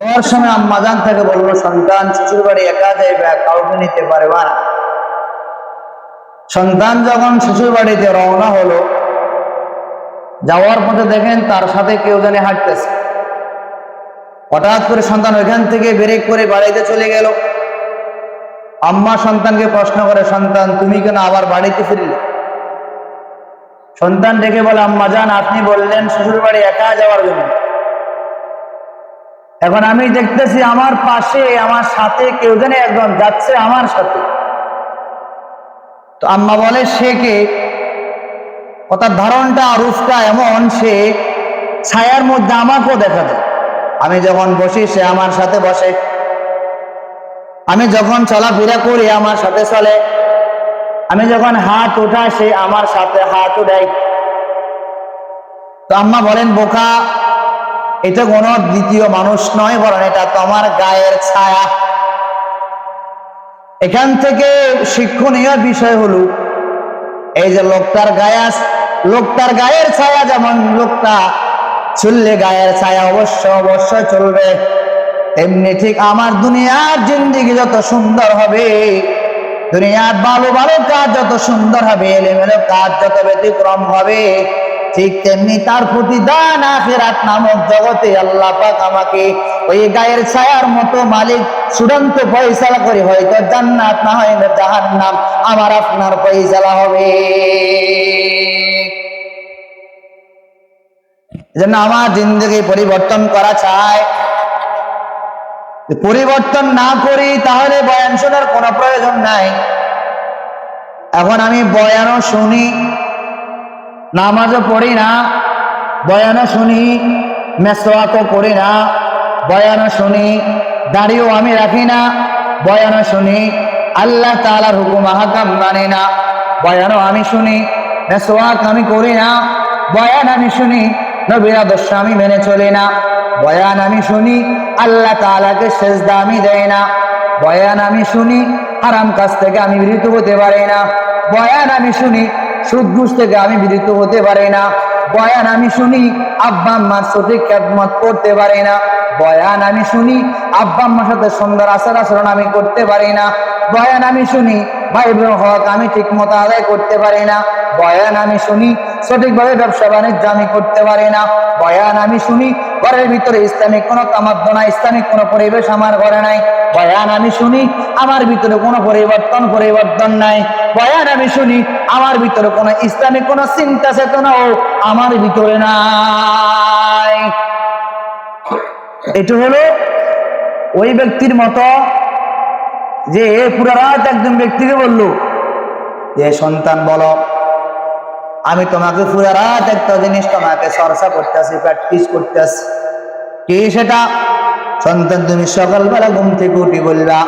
যাওয়ার সময় আম্মাজান থেকে বলল, সন্তান, শ্বশুর বাড়ি একা যাইবে, কাউকে নিতে পারবে না। সন্তান যখন শ্বশুর বাড়িতে রওনা হলো, যাওয়ার পথে দেখেন তার সাথে কেউ জানি হাঁটতেছে। হঠাৎ করে সন্তান ওইখান থেকে ব্রেক করে বাড়িতে চলে গেল। আম্মা সন্তানকে প্রশ্ন করে, সন্তান, তুমি কেন আবার বাড়িতে ফিরলে? সন্তান ডেকে বলে, আম্মা যান আপনি বললেন শ্বশুর বাড়ি একা যাওয়ার জন্য। এখন আমি দেখতেছি আমার পাশে, আমার সাথে কেউ জানে একজন যাচ্ছে আমার সাথে। তো আম্মা বলে, সে কে? তার ধারণটা, রূপটা এমন, সে ছায়ার মধ্যে আমাকেও দেখা যায়। আমি যখন বসি, সে আমার সাথে বসে। আমি যখন চলাফেরা করি, আমার সাথে চলে। আমি যখন হাত উঠা সে আমার সাথে হাত উঠাই তো আম্মা বলেন, বোকা এটা কোনো দ্বিতীয় মানুষ নয় বলেন এটা তোমার গায়ের ছায়া। এখান থেকে শিক্ষণীয় বিষয় হলো, এই যে লোকটার গায়ে লোকটার গায়ের ছায়া যেমন লোকটা চললে গায়ের ছায়া অবশ্য অবশ্যই চলবে, তেমনি ঠিক আমার দুনিয়ার জিন্দিগি যত সুন্দর হবে, দুনিয়ার ভালো ভালো কাজ যত সুন্দর হবে, এলোমেলো কাজ যত ব্যতিক্রম হবে ঠিক তেমনি তার প্রতিদান আখিরাত নামক জগতে আল্লাহ পাক আমাকে ওই গায়ের ছায়ার মতো মালিক, চূড়ান্ত ফয়সালা করে হয়তো জান্নাত, না হয় না জাহান্নাম। আমার আপনার ফয়সালা হবে। এজন্য আমার জিন্দগি পরিবর্তন করা চায় পরিবর্তন না করি, তাহলে বয়ান শোনার কোনো প্রয়োজন নাই। এখন আমি বয়ানও শুনি। নামাজও পড়ি না, বয়ানও শুনি মেসোয়াকও করি না, বয়ানও শুনি, দাড়িও আমি রাখি না, বয়ানও শুনি, আল্লাহ তালার হুকুম হাকাম মানে না, বয়ানও আমি শুনি মেসোয়াক আমি করি না, বয়ান আমি শুনি, নবীর আদর্শ আমি মেনে চলি না, বয়ান আমি শুনি, আল্লাহ তালাকে সেজদা আমি দেয় না, বয়ান আমি শুনি, হারাম কাজ থেকে আমি বিরত হতে পারি না, বয়ান আমি শুনি সুদ ঘুষ থেকে আমি বিরত হতে পারি না। বয়ান আমি শুনি, আব্বা আম্মার সঠিক খেদমত করতে পারি না। বয়ান আমি শুনি, আব্বা আম্মার সাথে সুন্দর আচার আচরণ আমি করতে পারি না। বয়ান আমি শুনি ভাই বোন হক, আমি ঠিক মতো আদায় করতে পারি না। বয়ান আমি শুনি, সঠিকভাবে ব্যবসা বাণিজ্য আমি করতে পারি না। বয়ান আমি শুনি, ঘরের ভিতরে ইসলামিক কোনো তামাদ্দ না ইসলামিক কোনো পরিবেশ আমার ঘরে নাই। বয়ান আমি শুনি, আমার ভিতরে কোনো পরিবর্তন পরিবর্তন নাই। বয়ান আমি শুনি, আমার ভিতরে কোনো ইসলামিক কোনো চিন্তা চেতনাও আমার ভিতরে নাই। এটা হলো ওই ব্যক্তির মতো যে পুরো রাত একজন ব্যক্তিকে বলল যে সন্তান বলো, আমি তোমাকে পুরো রাত একটা জিনিস তোমাকে চর্চা করতেছি প্র্যাকটিস করতেছি। কি সেটা? সন্তান তুমি সকালবেলা ঘুম থেকে উঠি বললা,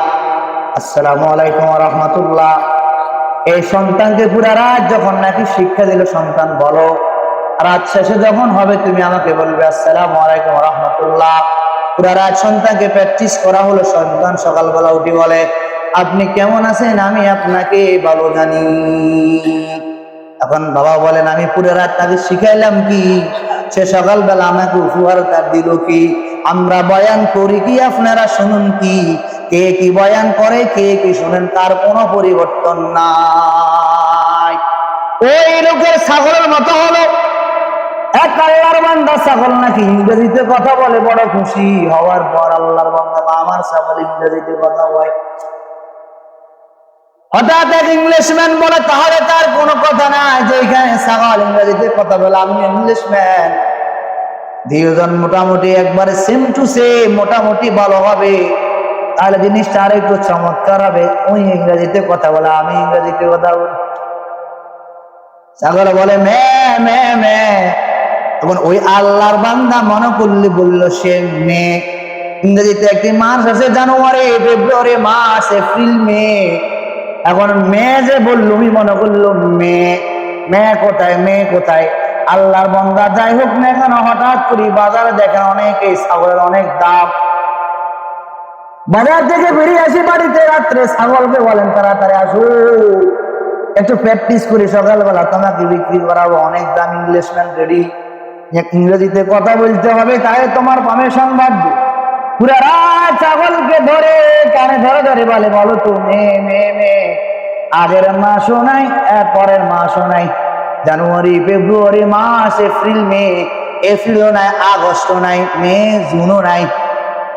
আসসালামু আলাইকুম রহমতুল্লাহ। এই সন্তানকে পুরা রাত যখন নাকি শিক্ষা দিল, সন্তান বলো, রাত শেষে যখন হবে, তুমি আমাকে বলবে, আসসালামু আলাইকুম রহমতুল্লাহ। পুরা রাত সন্তানকে প্র্যাকটিস করা হলো। সন্তান সকালবেলা উঠি বলে, আপনি কেমন আছেন? আমি আপনাকে ভালো জানি। এখন বাবা বলেন, আমি পুরো রাত তাকে শিখাইলাম কি? সে সকালবেলা আমাকে উপহার তার দিল কি? আমরা বয়ান করি কি? আপনারা শুনুন কি? কে কি বয়ান করে, কে কি শুনেন? তার কোনো পরিবর্তন নাই। ওই লোকের ছাগলের মতো হলো। এক আল্লাহর বান্দা ছাগল নাকি ইংরেজিতে কথা বলে, বড় খুশি হওয়ার পর আল্লাহর বান্দা আমার ছাগল ইংরেজিতে কথা বলে। হঠাৎ এক ইংলিশম্যান বলে, তাহলে তার কোনো কথা নাই যে এখানে ছাগল ইংরেজিতে কথা বলে, আমি ইংলিশম্যান দুজন মোটামুটি একবারে সেম টু সেম মোটামুটি ভালো হবে। তাহলে জিনিসটা আর একটু চমৎকার হবে। ওই ইংরেজিতে কথা বলে, আমি ইংরেজিতে কথা বলি। ছাগল বলে মে মে মে তখন ওই আল্লাহর বান্দা মনে করলে বলল, সে মে ইংরেজিতে একটি মাস আছে, জানুয়ারি, ফেব্রুয়ারি মাস, এপ্রিল, মে। এখন মেয়ে যে বলল আমি মনে করল, মেয়ে মেয়ে কোথায় মেয়ে কোথায়? আল্লাহর বন্দা যাই হোক না কেন, হঠাৎ করি বাজারে দেখেন অনেক ছাগলের অনেক দাম। বাজার থেকে বেরিয়ে আসি বাড়িতে, রাত্রে ছাগলকে বলেন, তাড়াতাড়ি আসু। একটু প্র্যাকটিস করি সকালবেলা। তোমাকে বিক্রি করাবো, অনেক দাম ইংলিশম্যান রেডি ইংরেজিতে কথা বলতে হবে, তাই তোমার পারমিশন বাড়বে পুরা রাত ছাগলকে ধরে কানে ধরে ধরে বলে, বলো তো মেয়ে মেয়ে মেয়ে আগের মাসও নাই পরের মাসও নাই। জানুয়ারি, ফেব্রুয়ারি মাস, এপ্রিল, মে, এপ্রিলও নাই আগস্ট নাই, মে, জুনও নাই।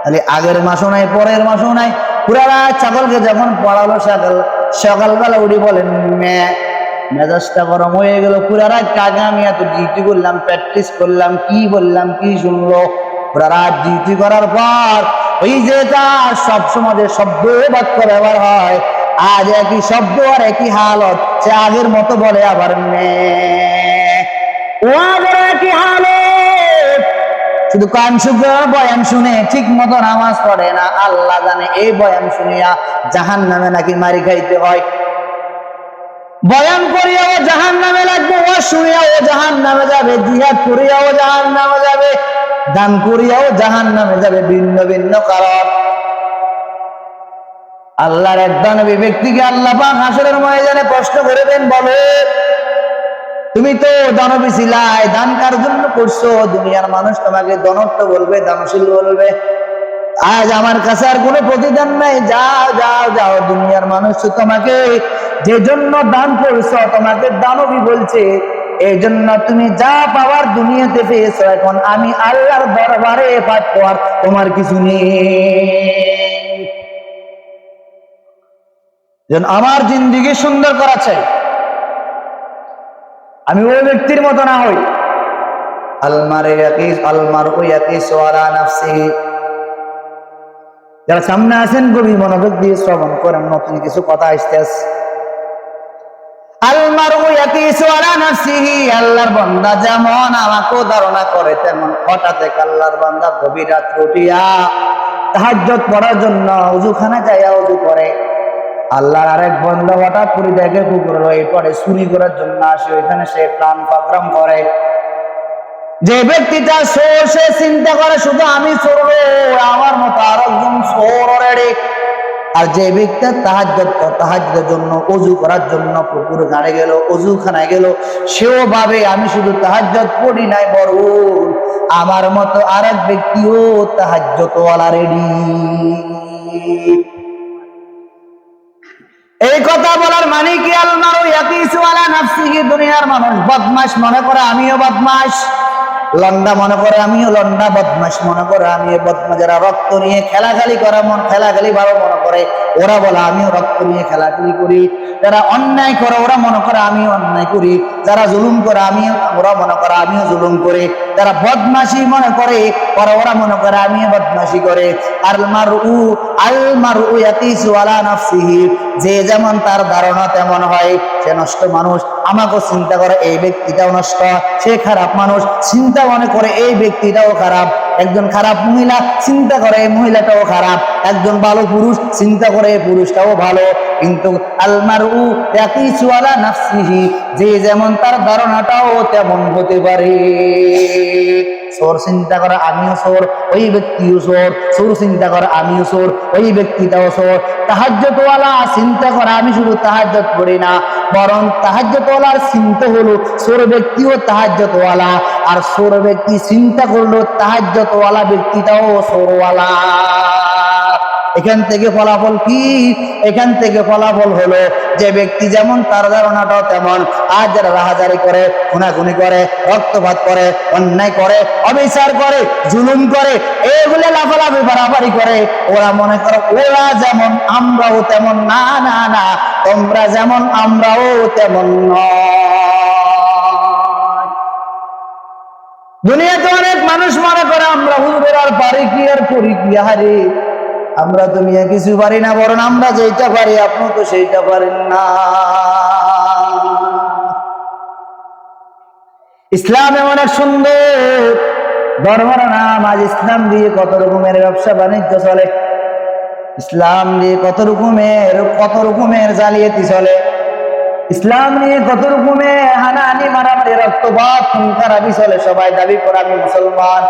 তাহলে আগের মাসও নাই, পরের মাসও নাই। পুরা রাত ছাগলকে যখন পড়ালো সকাল সকালবেলা উঠি বলেন মেয়ে মেজাজটা গরম হয়ে গেল, পুরা রাত কাকে আমি এত ডিউটি করলাম প্র্যাকটিস করলাম, কি বললাম, কি শুনলো? পুরা রাত ডিউটি করার পর ওই যে তার সব সময় শব্দ বাক্য ব্যবহার হয়, আজ একই শব্দ আর একই হালত, সে আগের মতো বলে আবার মেয়ে ও আগের একই হালত। শুধু কান শুকে বয়ান শুনে, ঠিক মতো নামাজ পড়ে না, আল্লাহ জানে এই বয়ান শুনিয়া জাহান নামে নাকি মারি খাইতে হয়। বয়ান করিয়া ও জাহান নামে লাগবে, ও শুনিয়া ও জাহান নামে যাবে, জিহাদ করিয়া ও জাহান নামে যাবে, দান করিয়াও জাহান নামে যাবে ভিন্ন ভিন্ন কারণ। আল্লাহর এক দানবী ব্যক্তিকে আল্লাহ পাক হাসরের ময়দানে প্রশ্ন করবেন বলে, তুমি তো দানবী ছিলাই, দান কার জন্য করছ? দুনিয়ার মানুষ তোমাকে দনত্ব বলবে, দানশীল বলবে। আজ আমার কাছে আর কোনো প্রতিদান নাই। যাও যাও যাও, দুনিয়ার মানুষ তোমাকে যে জন্য দান করছ তোমাকে দানবী বলছে এই জন্য তুমি যা পাওয়ার দুনিয়াতে পেয়েছ, এখন আমি আল্লাহর দরবারে পাঠ পাওয়ার তোমার কিছু নেই। আমার জিন্দিগি সুন্দর করা চাই আমি ওই ব্যক্তির মতো না হই। আলমারে আলমার ও ইয়াকিস ওয়ালা নাফসি যারা সামনে আছেন, গভীর মনোযোগ দিয়ে শ্রবণ করেন, নতুন কিছু কথা আসতে আল্লাহর আরেক বন্ধ হঠাৎ করে দেখে পুকুর রয়ে পড়ে, চুরি করার জন্য আসে, ওইখানে সে প্রাণ করে। যে ব্যক্তিটা চোর, সে চিন্তা করে শুধু আমি চোর আমার মতো আর একজন আর যে ব্যক্তি তাহাজ্জত তাহাজ্জের জন্য অজু করার জন্য পুকুর গাড়ে গেল অজু খানায় গেল, সেও ভাবে আমি শুধু তাহাজ্জত পড়ি নাই বড় আমার মতো আর এক ব্যক্তিও তাহাজ্জতওয়ালা রেডি এই কথা বলার মানে কি? আলমারু ইয়াকিসু আলা নাফসিহি, দুনিয়ার মানুষ বদমাশ মনে করে, আমিও বদমাশ। লন্ডা মনে করে আমিও লন্ডা বদমাস মনে করে আমি বদমাশ যারা রক্ত নিয়ে খেলাখালি করা, মন খেলাখালি ভালো মনে করে ওরা বলে, আমিও রক্ত নিয়ে খেলাখালি করি। যারা অন্যায় করে, ওরা মনে করে, আমিও অন্যায় করি। যারা জুলুম করে, আমিও, ওরা মনে করে, আমিও জুলুম করি। যারা বদমাসি মনে করে ওরা ওরা মনে করে, আমিও বদমাশি করে। আর মার উ আল মার যে যেমন তার ধারণা তেমন হয়, সে নষ্ট মানুষ। চিন্তা করে, এই ব্যক্তিটাও নষ্ট। সে খারাপ মানুষ, চিন্তা মনে করে, এই ব্যক্তিটাও খারাপ। একজন খারাপ মহিলা, চিন্তা করে, এই মহিলাটাও খারাপ। একজন ভালো পুরুষ, চিন্তা করে, এই পুরুষটাও ভালো। কিন্তু আলমার উ চুয়ালা নাফসিহি, যে যেমন তার ধারণাটাও তেমন হতে পারে। চোর চিন্তা করা আমিও সোর, ওই ব্যক্তিও সোর। সোর চিন্তা করা আমিও সোর, ওই ব্যক্তিটাও সোর। তাহাজ্যতওয়ালা চিন্তা করা আমি শুধু তাহাজ্জত করি না, বরং তাহাজ্যতওয়ালার চিন্তা হলো সোর ব্যক্তিও তাহাজ্যতওয়ালা আর সোর ব্যক্তি চিন্তা করল তাহাজ্যতওয়ালা ব্যক্তিটাও চোরওয়ালা এখান থেকে ফলাফল কি? এখান থেকে ফলাফল হলো যে ব্যক্তি যেমন তার ধারণাটাও তেমন। আজ যারা রাহাজারি করে খুনাখুনি করে, রক্তপাত করে, অন্যায় করে, অবিচার করে, জুলুম করে, এগুলো লাফালাফি বাড়াবাড়ি করে, ওরা মনে করো, ওরা যেমন আমরাও তেমন। না না না, তোমরা যেমন আমরাও তেমন নয়। দুনিয়াতে অনেক মানুষ মনে করে, আমরা হুজুরের আর পারি কি আর করি কি? হারে আমরা তো মিয়া কিছু পারি না, বরং আমরা যেটা পারি, আপনি তো সেইটা পারেন না। ইসলাম এমন এক সুন্দর ধর্মের নাম, আজ ইসলাম দিয়ে কত রকমের ব্যবসা বাণিজ্য চলে। ইসলাম দিয়ে কত রকমের কত রকমের জালিয়াতি চলে। ইসলাম নিয়ে কত রকমের হানাহানি, মারামারি, রক্তপাত খুন খারাপি চলে, সবাই দাবি করে আমি মুসলমান।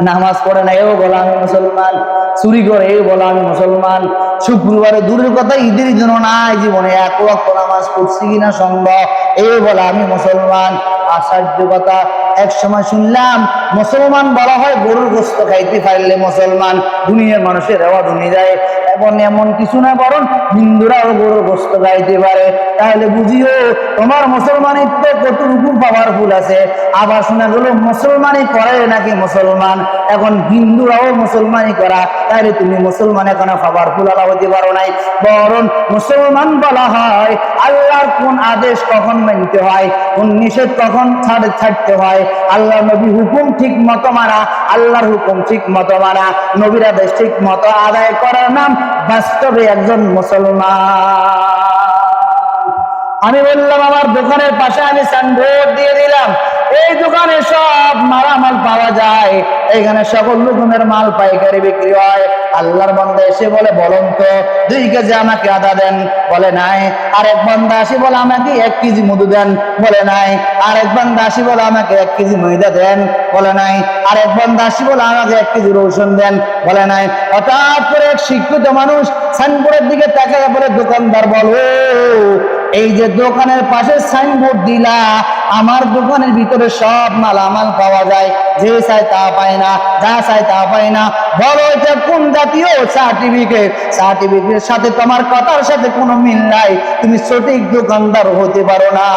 নামাজ পড়ে না, এও বলা আমি মুসলমান। চুরি করে, এও বলা আমি মুসলমান। শুক্রবারে দূরের কথা ঈদের জন্য নাই জীবনে, এক লক্ষ নামাজ পড়ছি কিনা সম্ভব? এও বলা আমি মুসলমান। আশ্চর্য কথা এক সময় শুনলাম মুসলমান বলা হয় গরুর গোস্ত খাইতে পারলে মুসলমান। দুনিয়ার মানুষের রেওয়া দুনি যায় এবং এমন কিছু না, বরং হিন্দুরাও গরুর গোস্ত গাইতে পারে। তাহলে বুঝিও, তোমার মুসলমানিত্ব কতটুকু পাওয়ারফুল আছে? আবার শোনা গেল মুসলমানই করে নাকি মুসলমান? এখন হিন্দুরাও মুসলমানই করা, তাহলে তুমি মুসলমান এখন পাওয়ারফুল আলা হতে পারো নাই। বরং মুসলমান বলা হয়, আল্লাহর কোন আদেশ কখন মানতে হয়? কোন নিষেধ কখন ছাড় ছাড়তে হয়? আল্লাহ নবী হুকুম ঠিক মতো মানা, আল্লাহর হুকুম ঠিক মতো মানা, নবীর আদেশ ঠিক মতো আদায় করার নাম বাস্তবে একজন মুসলমান। আমি বললাম আমার দোকানের পাশে আমি সাইনবোর্ড দিয়ে দিলাম। এই দোকানে সব মালামাল পাওয়া যায়। এখানে সকল রকমের মাল পাইকারি বিক্রি হয়। আল্লাহর বান্দা এসে বলে, বলুন তো, দুই কেজি আমাকে আদা দেন। বলে, নাই। আরেক বান্দা আসি বলে, আমাকে এক কেজি মধু দেন। বলে, নাই। আরেক বান্দা আসি বলে, আমাকে এক কেজি ময়দা দেন। বলে, নাই। আরেক বান্দা আসি বলে, আমাকে এক কেজি রসুন দেন। বলে, নাই। হঠাৎ করে এক শিক্ষিত মানুষ সাইনবোর্ডের দিকে তাকায় বলে, দোকানদার, বলো। এই যে দোকানের পাশে সাইনবোর্ড দিলা আমার দোকানের ভিতরে সব মাল আমাল পাওয়া যায়। যে চাই তা পায় না, যা চাই তা পায় না। বলো এটা কোন জাতীয় সার্টিফিকেট সার্টিফিকেটের সাথে তোমার কথার সাথে কোনো মিল নাই। তুমি সঠিক দোকানদার হতে পারো না।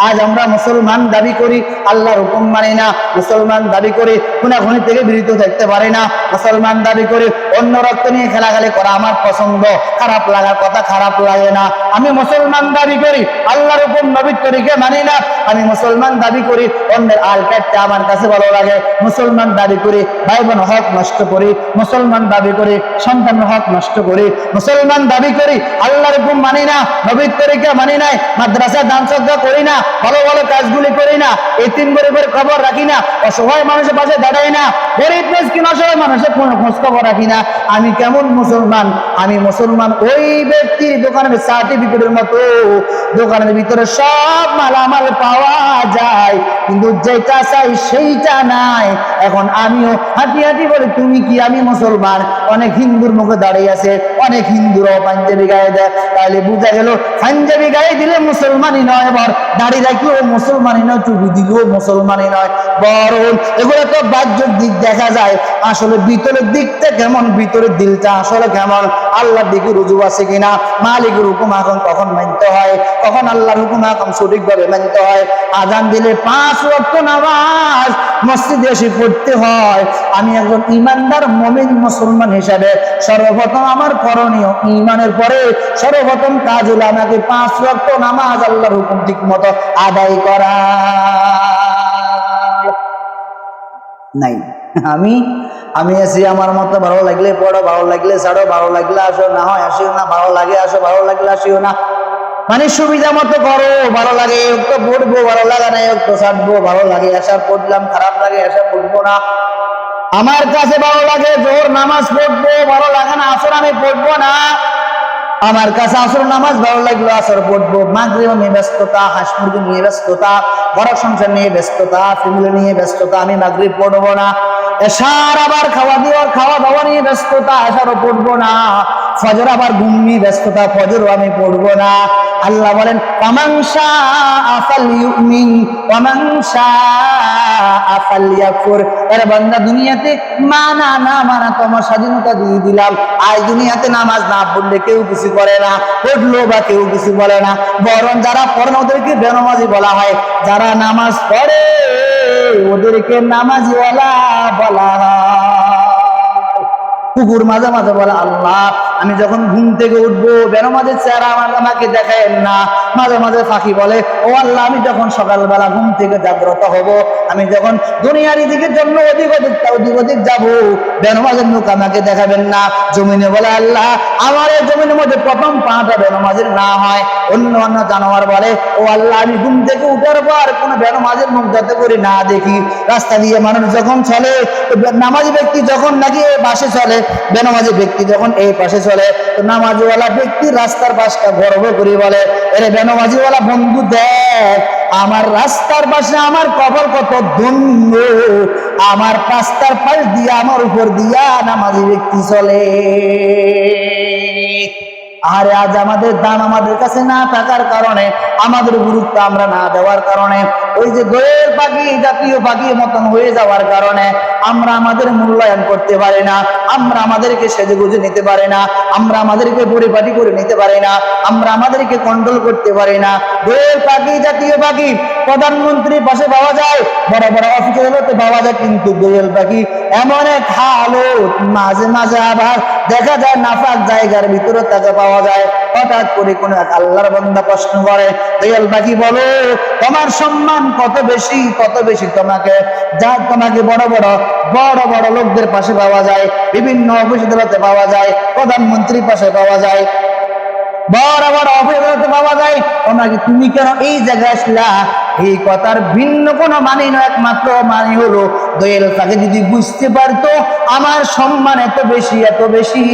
আজ আমরা মুসলমান দাবি করি, আল্লাহর হুকুম মানি না। মুসলমান দাবি করি খুনাখুনি থেকে বিরত থাকতে পারি না। মুসলমান দাবি করি অন্য রক্ত নিয়ে খেলাখালি করা আমার পছন্দ। খারাপ লাগার কথা খারাপ লাগে না। আমি মুসলমান দাবি করি, আল্লাহর হুকুম নবীর তরিকে মানি না। আমি মুসলমান দাবি করি, অন্যের আল কাটতে আমার কাছে ভালো লাগে। মুসলমান দাবি করি ভাই বোন হক নষ্ট করি। মুসলমান দাবি করি, সন্তান হক নষ্ট করি। মুসলমান দাবি করি, আল্লাহর হুকুম মানি না, নবীর তরিকা মানি নাই। মাদ্রাসা দান শ্রদ্ধা করি না। ভালো ভালো কাজগুলি করি না। এই তিন গরিবের খবর রাখি না। অসহায় মানুষের পাশে দাঁড়াই না। গরিব মিসকিন অসহায় মানুষের কোনো খোঁজ খবর রাখি না। আমি কেমন মুসলমান? আমি মুসলমান ওই ব্যক্তির দোকানের সার্টিফিকেটের মতো। দোকানের ভিতরে সব মালামাল পাওয়া যায়। কিন্তু যেটা চাই সেইটা নাই। এখন আমিও হাঁটি হাঁটি বলে, তুমি কি আমি মুসলমান? অনেক হিন্দুর মুখে দাঁড়িয়ে আছে। অনেক হিন্দুরাও পাঞ্জাবি গায়ে দেয়। তাহলে বুঝা গেল, পাঞ্জাবি গায়ে দিলে মুসলমানই নয় এবার দাড়ি রাখলেও মুসলমানই নয় টুপি দিলেও মুসলমানই নয়। বরং এগুলো তো বাহ্যিক দিক দেখা যায়। আসলে ভিতরের দিকটা কেমন, ভিতরের দিলটা আসলে কেমন? আল্লাহর দিকে রুজু আছে কিনা? মালিকের হুকুম এখন কখন মানতে হয়? কখন আল্লাহর হুকুম এখন সঠিকভাবে মানতে হয়? আজান দিলে পাঁচ রক্ত নামাজ মসজিদে এসে পড়তে হয়। আমি একজন ইমানদার মমিন মুসলমান হিসাবে সর্বপ্রথম আমার করণীয় ইমানের পরে সর্বপ্রথম কাজ হলো আমাকে পাঁচ রক্ত নামাজ আল্লাহর হুকুম ঠিক মতো আদায় করা। নাই। আমি আমি আছি, আমার মতো ভালো লাগলে পড়ো, ভালো লাগলে ছাড়ো, ভালো লাগলে আসো, না হয় আসিও না, ভালো লাগে আসো, ভালো লাগলে আসিও না। মানে সুবিধা মতো করো, ভালো লাগে একটু পড়ব, ভালো লাগে না একটু ছাড়বো, ভালো লাগে আসা পড়লাম খারাপ লাগে আসা পড়ব না। আমার কাছে ভালো লাগে জোর নামাজ পড়ব, ভালো লাগে না, আসর আমি পড়ব না। আমার কাছে আসর নামাজ ভালো লাগল, আসর পড়ব। মাগরিব নিয়ে ব্যস্ততা হাঁস মুরগি নিয়ে ব্যস্ততা ঘর সংসার নিয়ে ব্যস্ততা ফ্যামিলি নিয়ে ব্যস্ততা, আমি মাগরিব পড়ব না। এসার আবার খাওয়া দাওয়ার খাওয়া দাওয়া নিয়ে ব্যস্ততা এসারও পড়ব না। ফজর আবার ঘুম ব্যস্ততা ফজরও আমি পড়ব না। আল্লাহ বলেন অমাংসা আফাল ইউমিন অমাংসা আফাল ইয়াকুর এর বান্দা দুনিয়াতে মানা না মানা তোমার স্বাধীনতা দিয়ে দিলাম। আজ দুনিয়াতে নামাজ না পড়লে কেউ কিছু করে না, পড়ল বা কেউ কিছু বলে না। বরং যারা পড়ে না, ওদেরকে বেনমাজি বলা হয়। যারা নামাজ পড়ে, ওদেরকে নামাজিওয়ালা বলা হয় কুকুর মাঝে মাঝে বলে, আল্লাহ, আমি যখন ঘুম থেকে উঠবো বেরো মাঝে চেহারা আমার আমাকে দেখায় না। মাঝে মাঝে ফাঁকি বলে, ও আল্লাহ, আমি যখন সকালবেলা ঘুম থেকে জাগ্রত হব, আমি যখন দুনিয়ার দিকের জন্য অধিক অধিক অধিক অধিক যাব বেরো মাঝের মুখ আমাকে দেখাবেন না। জমিনে বলে, আল্লাহ, আমার এই জমিনের মধ্যে প্রথম পাটা বেরো মাঝের না হয়। অন্য অন্য জানোয়ার বলে, ও আল্লাহ, আমি ঘুম থেকে উঠার পর কোনো বেরো মাঝের মুখ যাতে করে না দেখি। রাস্তা দিয়ে মানুষ যখন চলে নামাজি ব্যক্তি যখন নাকি পাশে চলে বেনামাজি ব্যক্তি যখন এই পাশে চলে, তো নামাজিওয়ালা ব্যক্তি রাস্তার পাশটা গর্ব করে বলে, এরে বেনামাজিওয়ালা বন্ধু দেখ, আমার রাস্তার পাশে আমার কবর কত ধন্য আমার রাস্তার পাশ দিয়া আমার উপর দিয়া নামাজি ব্যক্তি চলে। আরে আজ আমাদের দাম আমাদের কাছে না থাকার কারণে, আমাদের গুরুত্ব আমরা না দেওয়ার কারণে, ওই যে দোয়েল পাখি জাতীয় পাখির মতন হয়ে যাওয়ার কারণে আমরা আমাদের মূল্যায়ন করতে পারি না, আমরা আমাদেরকে সেজে গুজে নিতে পারি না, আমরা আমাদেরকে পরিপাটি করে নিতে পারি না, আমরা আমাদেরকে কন্ট্রোল করতে পারি না। দোয়েল পাখি জাতীয় পাখি প্রধানমন্ত্রীর পাশে পাওয়া যায়, বড় বড় অফিসারতে পাওয়া যায়, কিন্তু দোয়েল পাখি এমন এক হালত, মাঝে মাঝে আবার দেখা যায় নাফাক জায়গার ভিতরে তাকে পাওয়া যায়। হঠাৎ করে কোন এক আল্লাহর বন্দা প্রশ্ন করে, দয়াল পাখি বলো, তোমার সম্মান কত বেশি কত বেশি তোমাকে? যা তোমাকে বড় বড় বড় বড় লোকদের পাশে পাওয়া যায়, বিভিন্ন অফিস পাওয়া যায়, প্রধানমন্ত্রীর পাশে পাওয়া যায়, বড় বড় অফিস পাওয়া যায়। ওনাকে, তুমি কেন এই জায়গায় আসলা? এই কথার ভিন্ন কোনো মানে নয়, একমাত্র মানে হলো দোয়েল তাকে যদি বুঝতে পারতো, আমার সম্মান এত বেশি এত বেশি,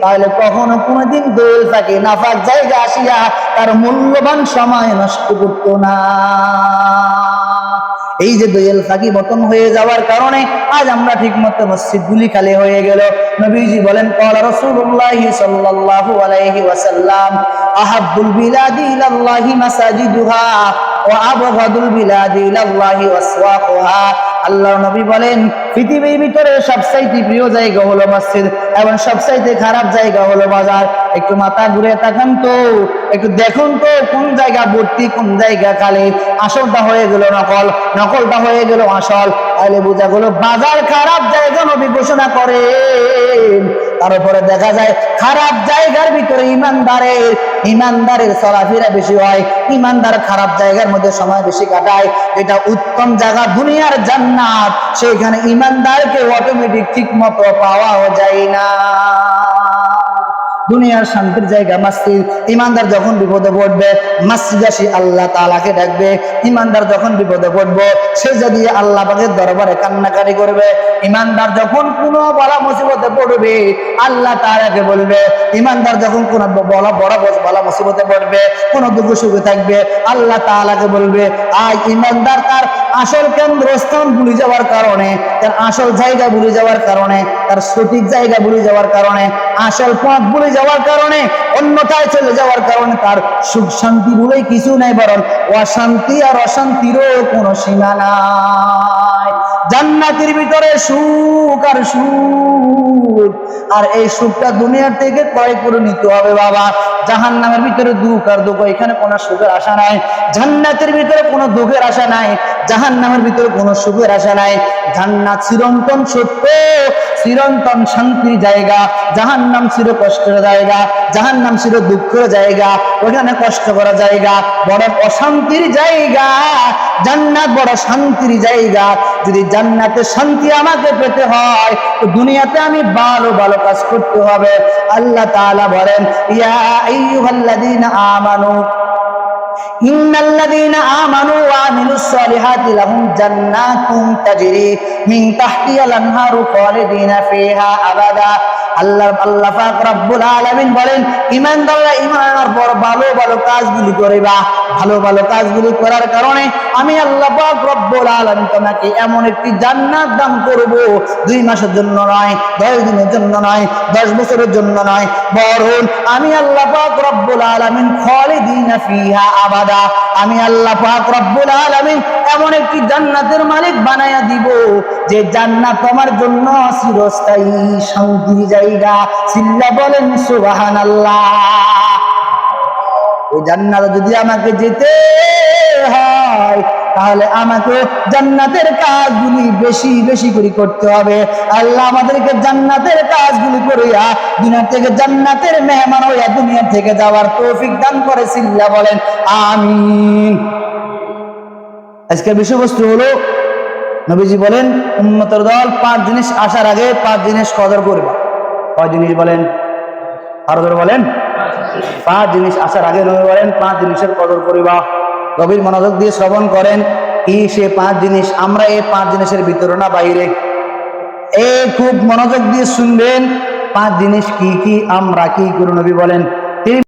তাহলে কখনো কোনোদিন দোয়েল তাকে নাফাক জায়গা আসিয়া তার মূল্যবান সময় নষ্ট করতো না। এই যে দোয়েল ফাঁকি বতন হয়ে যাওয়ার কারণে আজ আমরা ঠিক মতো মসজিদ গুলি খালি হয়ে গেল। নবীজি বলেন, কলা রসুল্লাহ সাল্লাল্লাহু আলাইহি ওয়াসাল্লাম, আহাব্বুল বিলাদি ইলাল্লাহি মাসাজিদুহা। ওয়া আবগাদুল বিলাদি ইলাল্লাহি ওয়াসওয়াকুহা আল্লাহ নবী বলেন, পৃথিবীর ভিতরে সবচাইতে প্রিয় জায়গা হলো মসজিদ এবং সবচাইতে খারাপ জায়গা হলো বাজার। একটু মাথা ঘুরে তাকান তো, একটু দেখুন তো কোন জায়গা ভর্তি, কোন জায়গা খালি। আসলটা হয়ে গেল নকল, নকলটা হয়ে গেল আসল। তাহলে বোঝা গেল, বাজার খারাপ জায়গা নবী ঘোষণা করে তারপরে দেখা যায় খারাপ জায়গার ভিতরে ইমানদারের ইমানদারের চলাফেরা বেশি হয়, ইমানদার খারাপ জায়গার মধ্যে সময় বেশি কাটায়। এটা উত্তম জায়গা, দুনিয়ার জান্নাত। সেখানে ইমানদারকে অটোমেটিক ঠিক মতো পাওয়া যায় না। দুনিয়ার শান্তির জায়গা, মসজিদ। ইমানদার যখন বিপদে পড়বে, মসজিদ আসি আল্লাহ তালাকে ডাকবে। ইমানদার যখন বিপদে পড়ব, সে যদি আল্লাহ পাকের দরবারে কান্নাকাটি করবে, ইমানদার যখন কোনো বলা মুসিবতে পড়বে, আল্লাহ তালাকে বলবে, ইমানদার যখন কোন বড় বড় বড় মুসিবতে পড়বে, কোন দুঃখ সুখে থাকবে, আল্লাহ তালাকে বলবে আজ ইমানদার তার আসল কেন্দ্রস্থান ভুলে যাওয়ার কারণে, তার আসল জায়গা ভুলে যাওয়ার কারণে, তার সঠিক জায়গা ভুলে যাওয়ার কারণে, আসল পথ ভুলে যাওয়ার কারণে, অন্যথায় চলে যাওয়ার কারণে তার সুখ শান্তি বলেই কিছু নাই, বরং অশান্তি আর অশান্তিরও কোনো সীমা নাই। জান্নাতের ভিতরে সুখ আর সুখ। আর এই সুখটা দুনিয়ার থেকে ক্রয় করে নিতে হবে বাবা। জাহান নামের ভিতরে দুঃখ আর দুঃখ, এখানে কোনো সুখের আশা নাই। জান্নাতের ভিতরে কোনো দুঃখের আশা নাই। জাহান নামের ভিতরে কোনো সুখের আশা নাই। জান্নাত চিরন্তন সত্য, চিরন্তন শান্তির জায়গা। জাহান নাম চির কষ্টের জায়গা। জাহান নাম চির দুঃখের জায়গা। ওখানে কষ্ট করা জায়গা। বড় অশান্তির জায়গা। জান্নাত বড় শান্তির জায়গা। যদি জান্নাতে শান্তি আমাকে পেতে হয়, তো দুনিয়াতে আমি ভালো ভালো কাজ করতে হবে। আল্লাহ তালা বলেন, ইয়া আমানু আমানু তাজরি মিন তাহতিহা আল-আনহারু ফিহা আবাদা। আল্লাহ আল্লাহ পাক রব্বুল আলামিন বলেন, ইমানদাররা ঈমান আনার পর ভালো ভালো কাজগুলি করিবা। ভালো ভালো কাজগুলি করার কারণে আমি আল্লাহ পাক রব্বুল আলামিন তোমাকে এমন একটি জান্নাত দান করব। দুই মাসের জন্য নয়, দশ দিনের জন্য নয়, দশ বছরের জন্য নয়। বরং আমি আল্লাহ পাক রব্বুল আলামিন খালিদিনা ফিহা আবাদা। আমি আল্লাহ পাক রব্বুল আলামিন এমন একটি জান্নাতের মালিক বানায়া দিব, যে জান্নাত তোমার জন্য চিরস্থায়ী শান্তির জায়গা চিল্লা বলেন, সুবহানাল্লাহ। ওই জান্নাত যদি আমাকে যেতে হয়, তাহলে আমাকে জান্নাতের কাজগুলি বেশি বেশি করে করতে হবে। আল্লাহ আমাদেরকে জান্নাতের কাজগুলি করিয়া দুনিয়া থেকে জান্নাতের মেহমান হইয়া দুনিয়া থেকে যাওয়ার তৌফিক দান করে, সিল্লা বলেন, আমিন। আজকের বিষয়বস্তু হলো, নবীজি বলেন উন্মতের দল পাঁচ জিনিস আসার আগে পাঁচ জিনিস কদর করবা। কয় জিনিস বলেন? আরও ধরে বলেন। পাঁচ জিনিস আসার আগে নবী বলেন, পাঁচ জিনিসের কদর করিবা। গভীর মনোযোগ দিয়ে শ্রবণ করেন, কি সে পাঁচ জিনিস, আমরা এই পাঁচ জিনিসের ভিতরে না বাইরে? এ খুব মনোযোগ দিয়ে শুনবেন, পাঁচ জিনিস কি কি, আমরা কি করে নবী বলেন?